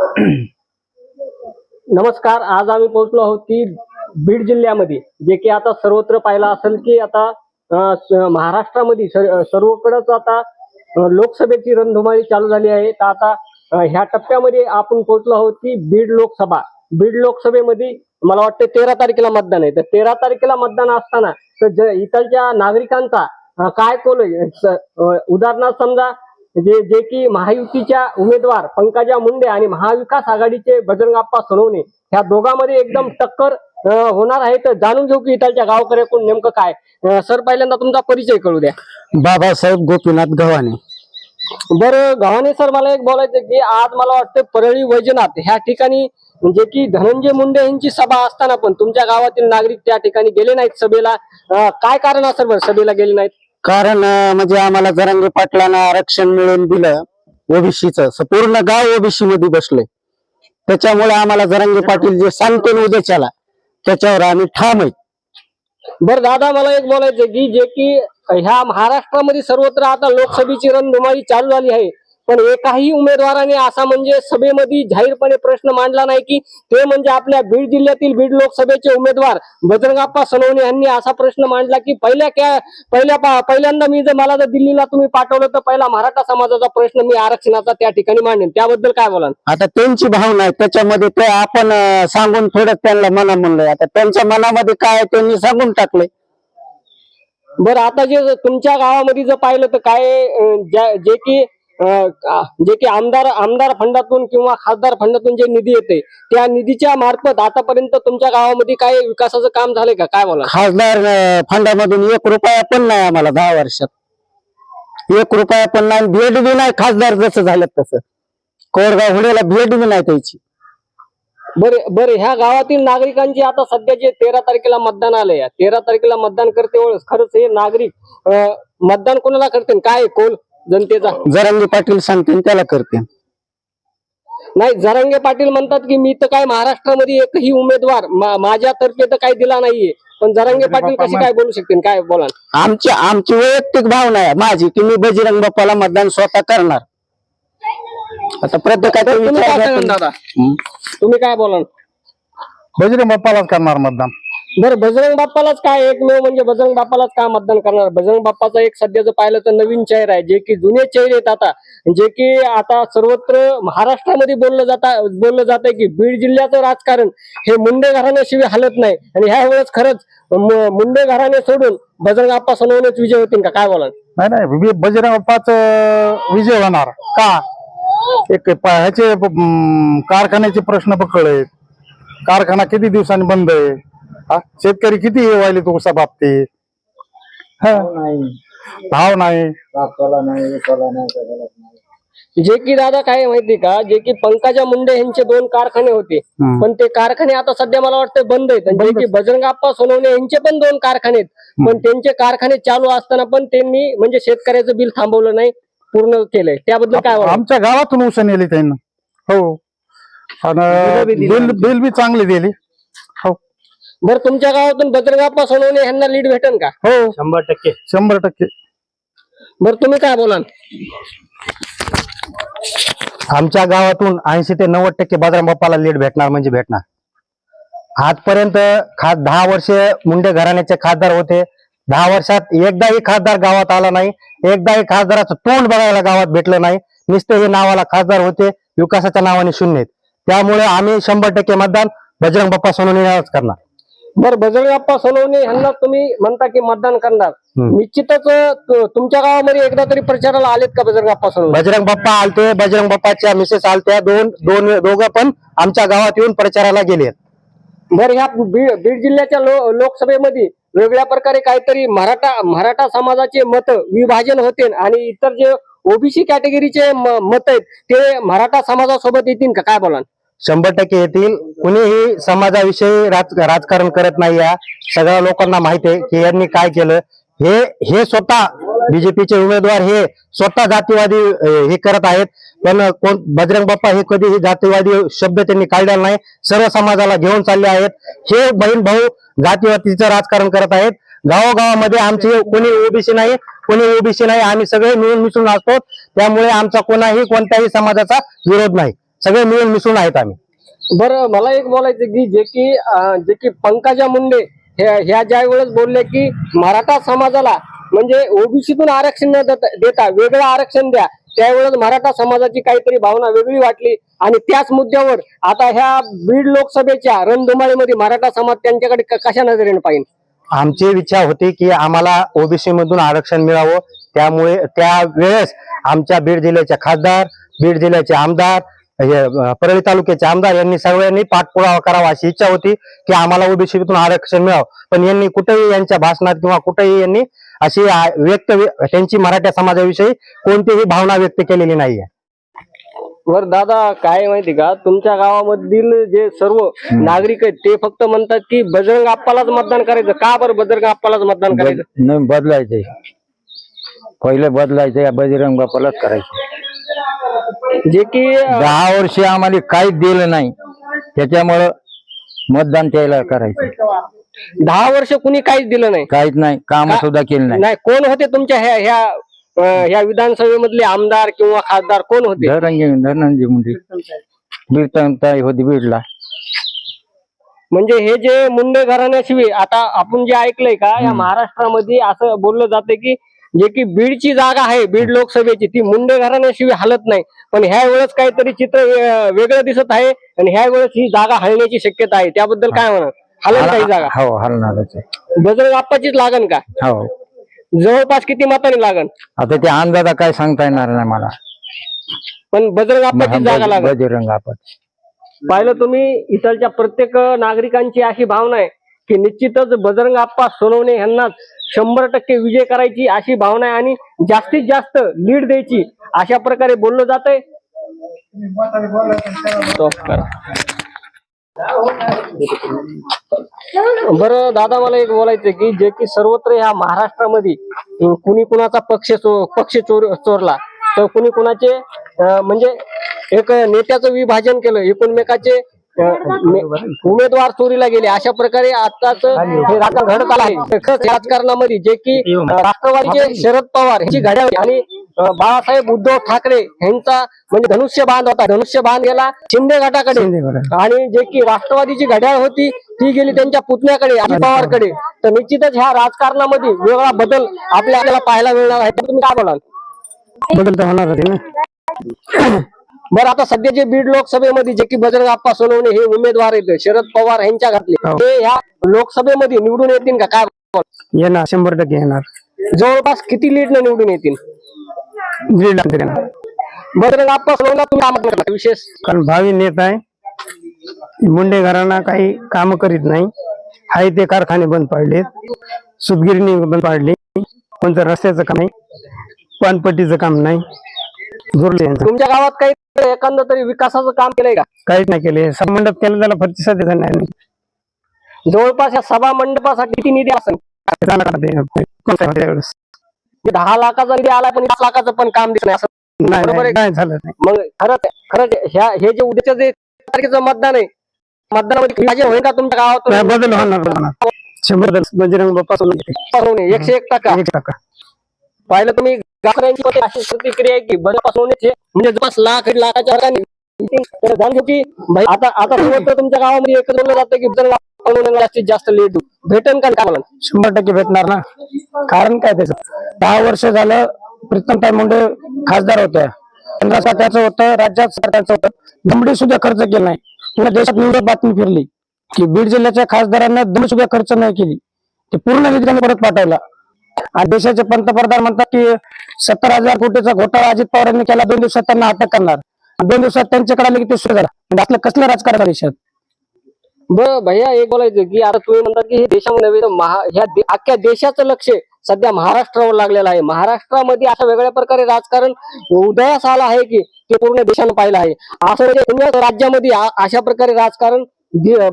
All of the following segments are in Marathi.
नमस्कार आज आम्ही पोहोचलो आहोत की बीड जिल्ह्यामध्ये जे की आता सर्वत्र पाहिलं असेल की आता महाराष्ट्रामध्ये सर्वकडच आता लोकसभेची रणधुमाळी चालू झाली आहे. तर आता ह्या टप्प्यामध्ये आपण पोहोचलो आहोत की बीड लोकसभा. बीड लोकसभेमध्ये मला वाटतं तेरा तारखेला मतदान आहे. तर तेरा तारखेला मतदान असताना तर इतरच्या इथलच्या नागरिकांचा काय कोल उदाहरणार्थ समजा जे जे की महायुतीच्या उमेदवार पंकजा मुंडे आणि महाविकास आघाडीचे बजरंगाप्पा सोनवणे ह्या दोघांमध्ये एकदम टक्कर होणार आहे. तर जाणून घेऊ की इथलच्या गावकऱ्याकडून नेमकं काय? सर पहिल्यांदा तुमचा परिचय कळू द्या. बाबासाहेब गोपीनाथ गव्हाणे. बरं गव्हाणे सर मला एक बोलायचं की आज मला वाटतं परळी वैजनाथ ह्या ठिकाणी जे की धनंजय मुंडे यांची सभा असताना पण तुमच्या गावातील नागरिक त्या ठिकाणी गेले नाहीत सभेला. काय कारण असेल बरं सभेला गेले नाहीत? कारण अं, म्हणजे आम्हाला जरांगे पाटलांना आरक्षण मिळवून दिलं ओबीसीच. पूर्ण गाव ओबीसी मध्ये बसलोय. त्याच्यामुळे आम्हाला जरांगे पाटील जे सांगते ना उद्याच्याला त्याच्यावर आम्ही ठाम आहे. बरं दादा मला एक बोलायचं की जे की ह्या महाराष्ट्रामध्ये सर्वत्र आता लोकसभेची रणधुमाळी चालू झाली आहे. पण एकाही उमेदवाराने असा म्हणजे सभेमध्ये जाहीरपणे प्रश्न मांडला नाही की ते म्हणजे आपल्या बीड जिल्ह्यातील बीड लोकसभेचे उमेदवार बजरंगाप्पा सोनवणे यांनी असा प्रश्न मांडला की पहिल्या क्या पहिल्या पहिल्यांदा मी जर मला जर दिल्लीला तुम्ही पाठवलं तर पहिला मराठा समाजाचा प्रश्न मी आरक्षणाचा त्या ठिकाणी मांडेन. त्याबद्दल काय बोलाल? आता त्यांची भावना आहे त्याच्यामध्ये ते आपण सांगून थोडं त्यांना मना म्हणलंय. आता त्यांच्या मनामध्ये काय त्यांनी सांगून टाकलंय. बरं आता जे तुमच्या गावामध्ये जर पाहिलं तर काय जे की जे की आमदार आमदार फंडातून किंवा खासदार फंडातून जे निधी येते त्या निधीच्या मार्फत आतापर्यंत तुमच्या गावामध्ये काय विकासाचं काम झालंय का? काय बोला? खासदार फंडामधून एक रुपया पण नाही आम्हाला दहा वर्षात. एक रुपया पण नाही भेट बी नाही खासदार जसं झालं तसं. कोरगाव हुड्याला भेट बी नाही त्याची बरं बरं ह्या गावातील नागरिकांची आता सध्या जे तेरा तारखेला मतदान आलंय तेरा तारखेला मतदान करते वेळेस खरंच हे नागरिक मतदान कोणाला करते काय कोल जनतेचा. जरांगे पाटील सांगतील त्याला करते. नाही जरांगे पाटील म्हणतात की मी तर काय महाराष्ट्रामध्ये एकही उमेदवार मा- माझ्यातर्फे तर काही दिला नाहीये. पण जरांगे पाटील कशी काय बोलू शकतील? काय बोला आमची आमची वैयक्तिक भावना आहे माझी की मी बजरंग बाप्पाला मतदान स्वतः करणार. आता प्रत्येकाचा तुम्ही काय विचार दादा? तुम्ही काय बोलाल? बजरंग बाप्पालाच करणार मतदान. बरं बजरंग बाप्पालाच काय एकमेव म्हणजे बजरंग बाप्पालाच का मतदान करणार? बजरंग बाप्पाचा एक सध्याचं पाहिलं तर नवीन चेहरा आहे जे की जुने चेहरे आहेत आता. जे की आता सर्वत्र महाराष्ट्रामध्ये बोललं जाता बोललं जात आहे की बीड जिल्ह्याचं राजकारण हे मुंडे घराण्याशिवाय हलत नाही. आणि ह्या वेळेस खरंच मुंडे घराणे सोडून बजरंग बाप्पा सोनवणेच विजय होतील का? काय बोला नाही नाही म्हणजे बजरंग बाप्पाच विजय होणार. का? एक ह्याचे कारखान्याचे प्रश्न पकडले कारखाना किती दिवसांनी बंद आहे? हा? शेतकरी किती हे व्हायले तो उसा बाबतीत? हा. भाव नाही. जे की दादा काय आहे माहिती का? जे की पंकजा मुंडे यांचे दोन कारखाने होते. हम्म. पण ते कारखाने आता सध्या मला वाटतं बंद आहेत. आणि जे की बजरंगाप्पा सोनवणे यांचे पण दोन कारखाने आहेत. पण त्यांचे कारखाने चालू असताना पण त्यांनी म्हणजे शेतकऱ्याचं बिल थांबवलं नाही पूर्ण केलंय. त्याबद्दल काय? आमच्या गावातून उसा नेली त्यांना. हो. आणि बी दिली बिल बिल बी चांगली दिली. बरं तुमच्या गावातून बजरंगाप्पा सोनवणे यांना लीड भेटेल का? हो. शंभर टक्के. शंभर टक्के. बरं तुम्ही काय बोलाल? आमच्या गावातून ऐंशी ते नव्वद टक्के बजरंग बाप्पाला लीड भेटणार म्हणजे भेटणार. आजपर्यंत खा दहा वर्षे मुंडे घराण्याचे खासदार होते. दहा वर्षात एकदाही खासदार गावात आला नाही. एकदाही खासदाराचं तोंड बघायला गावात भेटलं नाही. नुसते हे नावाला खासदार होते विकासाच्या नावाने शून्य आहेत. त्यामुळे आम्ही शंभर टक्के मतदान बजरंग बाप्पा सोनवणेलाच करणार. बरं बजरंगाप्पा सोनवणे यांना तुम्ही म्हणता की मतदान करणार. निश्चितच तुमच्या गावामध्ये एकदा तरी प्रचाराला आलेत का बजरंगाप्पा सोनवणे बजरंग बाप्पा आलते बजरंग बाप्पाच्या मिसेस आलत्या दोन दोन दोघं पण आमच्या गावात येऊन प्रचाराला गेले बरं ह्या बीड बीड जिल्ह्याच्या लो- लोकसभेमध्ये वेगळ्या प्रकारे काहीतरी मराठा मराठा समाजाचे मत विभाजन होते आणि इतर जे ओबीसी कॅटेगरीचे मत आहेत ते मराठा समाजासोबत येतील का? काय बोला शंभर टक्के येतील. कुणीही समाजाविषयी राज राजकारण करत नाही या सगळ्या लोकांना माहिती आहे की यांनी काय केलं. हे हे स्वतः बीजेपीचे उमेदवार हे स्वतः जातीवादी हे करत आहेत. पण कोण बजरंग बाप्पा हे कधीही जातीवादी शब्द त्यांनी काढलेला नाही. सर्व समाजाला घेऊन चालले आहेत. हे बहीण भाऊ जातीवादीचं राजकारण करत आहेत. गावोगावामध्ये आमचे कोणी ओबीसी नाही कोणी ओबीसी नाही. आम्ही सगळे मिळून मिसळून असतो. त्यामुळे आमचा कोणाही कोणत्याही समाजाचा विरोध नाही. सगळे मिळून मिसळून आहेत आम्ही. बरं मला एक बोलायचं की जे की अं, जे की पंकजा मुंडे ह्या ह्या ज्या वेळेस बोलले की मराठा समाजाला म्हणजे ओबीसीतून आरक्षण न देता देता वेगळं आरक्षण द्या त्यावेळेस मराठा समाजाची काहीतरी भावना वेगळी वाटली. आणि त्याच मुद्द्यावर आता ह्या बीड लोकसभेच्या रणधुमाळीमध्ये मराठा समाज त्यांच्याकडे क- कशा नजरेने पाहिजे आमची इच्छा होती की आम्हाला ओबीसी मधून आरक्षण मिळावं. त्यामुळे त्या वेळेस आमच्या बीड जिल्ह्याचे खासदार बीड जिल्ह्याचे आमदार हे, परळी तालुक्याचे आमदार यांनी सगळ्यांनी पाठपुरावा करावा अशी इच्छा होती की आम्हाला ओबीसी मधून आरक्षण मिळावं. पण यांनी कुठेही यांच्या भाषणात किंवा कुठेही यांनी अशी व्यक्त त्यांची मराठा समाजाविषयी कोणतीही भावना व्यक्त केलेली नाहीये. वर दादा काय माहिती का? तुमच्या गावामधील जे सर्व नागरिक आहेत ते फक्त म्हणतात की बजरंग आप्पालाच मतदान करायचं. का बरं बजरंग आप्पालाच मतदान करायचं? नाही बदलायचंय. पहिले बदलायचं या बजरंग बाप्पालाच करायचं. जे की दहा वर्ष आम्हाला काहीच दिलं नाही. त्याच्यामुळं मतदान त्याला करायचं. दहा वर्ष कुणी काहीच दिलं नाही. काहीच नाही काम सुद्धा केलं नाही. नाही कोण होते तुमच्या ह्या ह्या अं, ह्या विधानसभेमधले आमदार किंवा खासदार कोण होते? धरणजी धरणजी म्हणजे बीड होती बीडला. म्हणजे हे जे मुंडे घराण्याशिवाय आता आपण जे ऐकलंय का या महाराष्ट्रामध्ये असं बोललं जाते की जे की बीडची जागा आहे बीड लोकसभेची ती मुंडे घराण्याशिवाय हलत नाही. पण ह्या वेळेस काहीतरी चित्र वेगळं दिसत आहे आणि ह्या वेळेस ही जागा हलण्याची शक्यता आहे. त्याबद्दल काय म्हणा हलन काही जागा. हो हलणारच आहे. बजरंग आप्पाचीच लागन का? हो. जवळपास किती मतांनी लागन? आता ते अंदाजा काय सांगता येणार नाही मला. पण बजरंग आप्पाचीच जागा लागन. बजरंग आपण पाहिलं तुम्ही इथलच्या प्रत्येक नागरिकांची अशी भावना आहे की निश्चितच बजरंग आप्पा सोनवणे यांनाच शंभर टक्के विजय करायची अशी भावना आहे आणि जास्तीत जास्त लीड द्यायची अशा प्रकारे बोललं जात आहे दादा मला एक बोलायचं की जे की सर्वत्र ह्या महाराष्ट्रामध्ये कुणी कुणाचा पक्ष चो- पक्ष चोर चोरला तर कुणी कुणाचे म्हणजे एक नेत्याचं विभाजन केलं एकूणमेकाचे उमेदवार चोरीला गेले. अशा प्रकारे आताच हे राजकारण घडत आलं आहे. राजकारणामध्ये जे की राष्ट्रवादीचे शरद पवार यांची घड्याळ आणि बाळासाहेब उद्धव ठाकरे यांचा म्हणजे धनुष्य बांध होता. धनुष्य बांध गेला शिंदे गटाकडे. आणि जे की राष्ट्रवादीची घड्याळ होती ती गेली त्यांच्या पुतण्याकडे अजित पवारकडे. तर निश्चितच ह्या राजकारणामध्ये वेगळा बदल आपल्या आपल्याला पाहायला मिळणार आहे. तर तुम्ही काय बोलाल? बदल तर होणार ना. बरं आता सध्या जे बीड लोकसभेमध्ये जे की बजरंग आप्पा सोनवणे हे उमेदवार आहेत शरद पवार यांच्या घातले. ते ह्या लोकसभेमध्ये निवडून येतील का? काय? येणार शंभर टक्के येणार. जवळपास किती लीडने निवडून येतील? बजरंग आप्पा सोनवणे तुम्ही काय म्हणता? विशेष? कारण भावी नेता आहे. मुंडे घराणा काही काम करीत नाही. आहे ते कारखाने बंद पाडलेत. सुतगिरणी बंद पाडली. कोणतं रस्त्याचं काम नाही. पानपट्टीचं काम नाही. यांचं. तुमच्या गावात काही एखादं तरी विकासाचं काम केलंय का? काहीच नाही केले. मंडप केलं त्याला प्रतिसाद देत नाही जवळपास या सभा मंडपासाठी किती निधी असेल? जाणार का ते? म्हणजे दहा लाखाचा निधी आला पण पाच लाखाचं पण काम दिसत नाही असं. नाही, बरोबर आहे. नाही नाही झालं नाही. मग खरंच खरंच ह्या हे जे उद्याचं जे तारखेचं मतदान आहे मतदानामध्ये विभाजन होईल का तुमच्या नाही, गावातून बदल होणार होणार. शंभर बजरंग बाप्पा सोडून होणे एकशे एक टक्का. एक टक्का. पाहिलं तुम्ही गावकऱ्यांची अशी प्रतिक्रिया आहे की बदलापासून होण्याचे म्हणजे जवळपास लाख लाखाच्या वर्गाने जाणतो की आता आता सर्वत्र तुमच्या गावामध्ये एकच बोललं जातं की बजरंग जास्तीत जास्त लेट भेटन का मला शंभर टक्के भेटणार ना. कारण काय त्याचं? दहा वर्ष झालं प्रीतमताई मुंडे खासदार होत्या. पंधरा सरकारचं होतं राज्यात सरकारचं होतं. दमडी सुद्धा खर्च केला नाही. पुन्हा देशात निवडक बातमी फिरली की बीड जिल्ह्याच्या खासदारांना दमडी सुद्धा खर्च नाही केली. ते पूर्ण निधी परत पाठवला. आणि देशाचे पंतप्रधान म्हणतात की सत्तर हजार कोटीचा घोटाळा अजित पवारांनी केला दोन दिवसात त्यांना अटक करणार. दोन दिवसात त्यांच्याकडे आले की ते सुरू झाला म्हणजे आपलं कसलं राजकारण देशात? भैया एक बोलायचं की आता तुम्ही म्हणता की हे देशामध्ये नव्हे महा ह्या अख्ख्या देशाचं लक्ष सध्या महाराष्ट्रावर लागलेलं आहे. महाराष्ट्रामध्ये अशा वेगळ्या प्रकारे राजकारण उदयास आलं आहे की ते पूर्ण देशानं पाहिलं आहे. असं म्हणजे राज्यामध्ये अशा प्रकारे राजकारण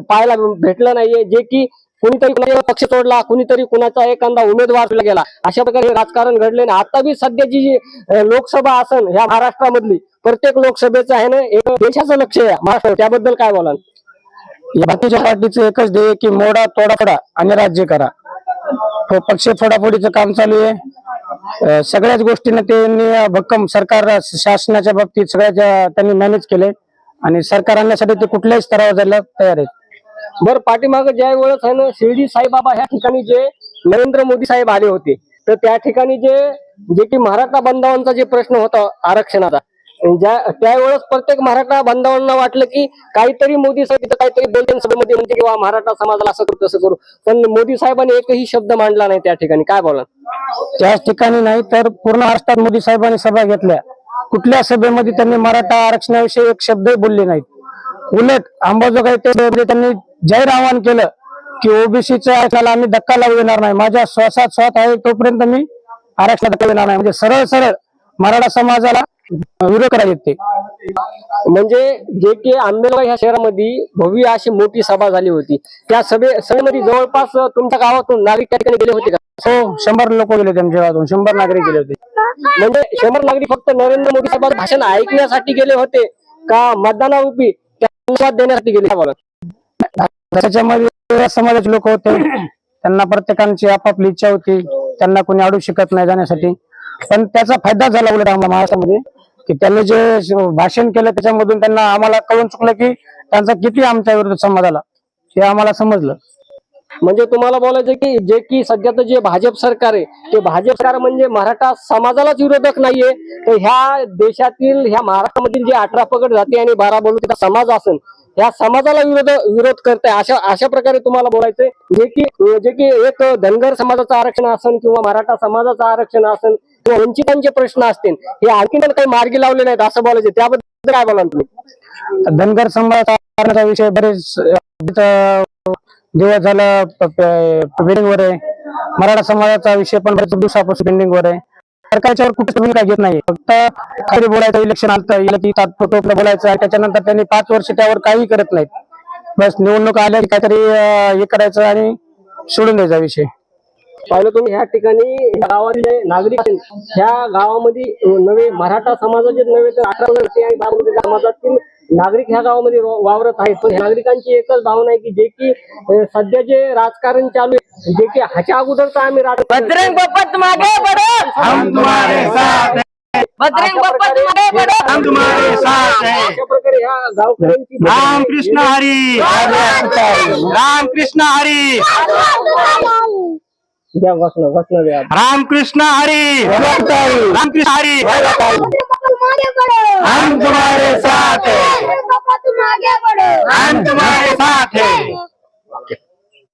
पाहायला भेटलं नाहीये. जे की कुणीतरी कुणाचा पक्ष तोडला कुणीतरी कुणाचा एखादा उमेदवार गेला. अशा प्रकारे राजकारण घडले ना आता बी सध्याची जी लोकसभा असन ह्या महाराष्ट्रामधली प्रत्येक लोकसभेचं आहे ना एक देशाचं लक्ष आहे महाराष्ट्र. त्याबद्दल काय बोलाल? भारतीय बाकीच्या पार्टीचं एकच ध्येय की मोडा तोडाफोडा आणि राज्य करा. तो पक्ष फोडाफोडीचं काम चालू आहे. सगळ्याच गोष्टींना त्यांनी भक्कम सरकार शासनाच्या बाबतीत सगळ्याच्या त्यांनी मॅनेज केले आणि सरकार आणण्यासाठी ते कुठल्याही स्तरावर जायला तयार आहेत. बर पाठीमाग ज्या वेळेस आहे ना शिर्डी साईबाबा ह्या ठिकाणी जे नरेंद्र मोदी साहेब आले होते तर त्या ठिकाणी जे जे की मराठा बांधवांचा जे प्रश्न होता आरक्षणाचा ज्या त्यावेळेस प्रत्येक मराठा बांधवांना वाटलं की काहीतरी मोदी साहेब इथं काहीतरी बोलते सभेमध्ये म्हणते किंवा मराठा समाजाला असं करू तसं करू. पण मोदी साहेबांनी एकही शब्द मांडला नाही त्या ठिकाणी. काय बोला त्याच ठिकाणी नाही तर पूर्ण महाराष्ट्रात मोदी साहेबांनी सभा घेतल्या. कुठल्या सभेमध्ये त्यांनी मराठा आरक्षणाविषयी एक शब्दही बोलले नाहीत. उलट अंबाजोगाई ते त्यांनी जाहीर आवाहन केलं की ओबीसीच्या आरक्षणाला आम्ही धक्का लावू देणार नाही. माझ्या श्वासात श्वास आहे तोपर्यंत मी आरक्षणात धक्का देणार नाही. म्हणजे सरळ सरळ मराठा समाजाला विरोध करायचे ते. म्हणजे जे की आंबेगाव ह्या शहरामध्ये भव्य अशी मोठी सभा झाली होती. त्या सभे सभेमध्ये जवळपास तुमच्या गावातून नागरिक त्या ठिकाणी गेले होते का? हो शंभर लोक गेले त्यांच्या गावातून. शंभर नागरिक गेले होते. म्हणजे शंभर नागरिक फक्त नरेंद्र मोदी साहेबांचं भाषण ऐकण्यासाठी गेले होते का? मतदानारूपी संवाद देण्यासाठी गेले. त्याच्यामध्ये समाजाचे लोक होते. त्यांना प्रत्येकांची आपापली इच्छा होती. त्यांना कोणी अडू शकत नाही जाण्यासाठी. पण त्याचा फायदा झाला उलट आम्हाला महाराष्ट्रामध्ये की त्यांनी जे भाषण केलं त्याच्यामधून त्यांना आम्हाला कळून चुकलं की त्यांचा किती आमच्या विरुद्ध समाज आला. हे आम्हाला समजलं. म्हणजे तुम्हाला बोलायचं की जे की सध्याचं जे भाजप सरकार आहे ते भाजप सरकार म्हणजे मराठा समाजालाच विरोधक नाहीये. तर ह्या देशातील ह्या महाराष्ट्रामधील जे अठरा पगड जाती आणि बारा बोलू समाज असेल या समाजाला विरोध विरोध करताय. अशा अशा प्रकारे तुम्हाला बोलायचंय. जे की जे की एक धनगर समाजाचं आरक्षण असेल किंवा मराठा समाजाचं आरक्षण असेल किंवा वंचितांचे प्रश्न असतील हे आणखी काही मार्गी लावले नाहीत असं बोलायचं त्याबद्दल काय बोलाल तुम्ही? धनगर समाजाचा विषय बरेच दिवस झालं पेंडिंग वर आहे. मराठा समाजाचा विषय पण बरेच दिवसापासून पेंडिंग वर आहे. सरकारच्यावर कुठेच भूमिका घेत नाही. फक्त काही बोलायचं इलेक्शन आलं गेलं की तात्पुरतं बोलायचं आहे. त्याच्यानंतर त्यांनी पाच वर्ष त्यावर काही करत नाहीत. बस निवडणूक आल्या की काहीतरी हे करायचं आणि सोडून द्यायचा विषय. पाहिलं तुम्ही ह्या ठिकाणी गावातले नागरिक ह्या गावामध्ये नवे मराठा समाजाचे नव्हे तर अठरा आणि बारा समाजातील नागरिक ह्या गावामध्ये वावरत आहेत. पण नागरिकांची एकच भावना आहे की जे की सध्या जे राजकारण चालू आहे जे की ह्याच्या आम्ही हम तुम्हारे साथ बजरंग हम तुम्हारे साथ हैं. गावकऱ्यांची राम कृष्ण हरी. राम कृष्ण हरी. राम कृष्ण हरी. राम कृष्ण हरी. हम तुम्हारे साथ हैं। तुम आगे बढ़ो हम तुम्हारे साथ हैं।